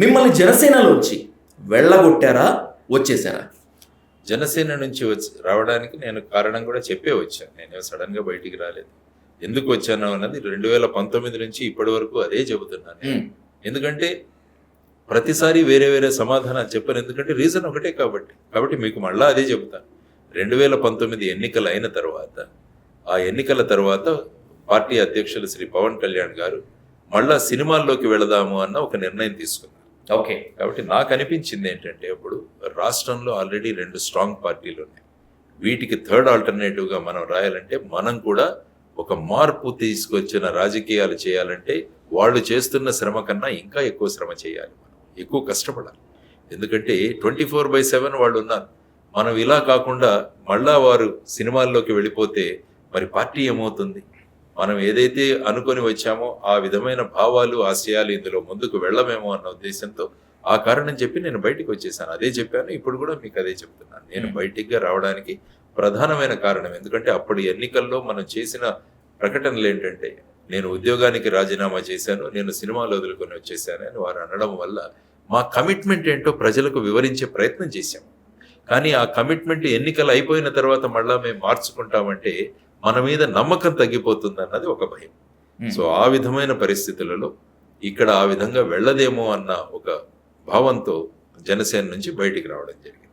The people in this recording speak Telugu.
మిమ్మల్ని జనసేనలో వచ్చి వెళ్ళగొట్టారా వచ్చేసారా? జనసేన నుంచి వచ్చి రావడానికి నేను కారణం కూడా చెప్పే వచ్చాను. నేను సడన్గా బయటికి రాలేదు. ఎందుకు వచ్చాను అన్నది రెండు వేల పంతొమ్మిది నుంచి ఇప్పటి వరకు అదే చెబుతున్నాను ఎందుకంటే ప్రతిసారి వేరే వేరే సమాధానాలు చెప్పాను. ఎందుకంటే రీజన్ ఒకటే కాబట్టి. కాబట్టి మీకు మళ్ళా అదే చెబుతాను. రెండు వేల పంతొమ్మిది ఎన్నికలు అయిన తర్వాత ఆ ఎన్నికల తర్వాత పార్టీ అధ్యక్షులు శ్రీ పవన్ కళ్యాణ్ గారు మళ్ళా సినిమాల్లోకి వెళదాము అన్న ఒక నిర్ణయం తీసుకున్నారు. ఓకే. కాబట్టి నాకు అనిపించింది ఏంటంటే ఇప్పుడు రాష్ట్రంలో ఆల్రెడీ రెండు స్ట్రాంగ్ పార్టీలు ఉన్నాయి. వీటికి థర్డ్ ఆల్టర్నేటివ్గా మనం రాయాలంటే మనం కూడా ఒక మార్పు తీసుకొచ్చిన రాజకీయాలు చేయాలంటే వాళ్ళు చేస్తున్న శ్రమ కన్నా ఇంకా ఎక్కువ శ్రమ చేయాలి మనం. ఎక్కువ కష్టపడాలి. ఎందుకంటే ట్వంటీ ఫోర్ బై సెవెన్ వాళ్ళు ఉన్నారు. మనం ఇలా కాకుండా మళ్ళా వారు సినిమాల్లోకి వెళ్ళిపోతే మరి పార్టీ ఏమవుతుంది? మనం ఏదైతే అనుకొని వచ్చామో ఆ విధమైన భావాలు ఆశయాలు ఇందులో ముందుకు వెళ్ళమేమో అన్న ఉద్దేశంతో ఆ కారణం చెప్పి నేను బయటికి వచ్చేసాను. అదే చెప్పాను ఇప్పుడు కూడా మీకు అదే చెప్తున్నాను. నేను. బయటికి రావడానికి ప్రధానమైన కారణం ఎందుకంటే అప్పుడు ఎన్నికల్లో మనం చేసిన ప్రకటనలు ఏంటంటే నేను ఉద్యోగానికి రాజీనామా చేశాను నేను సినిమాలు వదులుకొని వచ్చేసాను అని వారు అనడం వల్ల మా కమిట్మెంట్ ఏంటో ప్రజలకు వివరించే ప్రయత్నం చేశాం. కానీ ఆ కమిట్మెంట్ ఎన్నికలు అయిపోయిన తర్వాత మళ్ళా మేము మార్చుకుంటామంటే మన మీద నమ్మకం తగ్గిపోతుంది అన్నది ఒక భయం. సో ఆ విధమైన పరిస్థితులలో ఇక్కడ ఆ విధంగా వెళ్ళదేమో అన్న ఒక భావంతో జనసేన నుంచి బయటికి రావడం జరిగింది.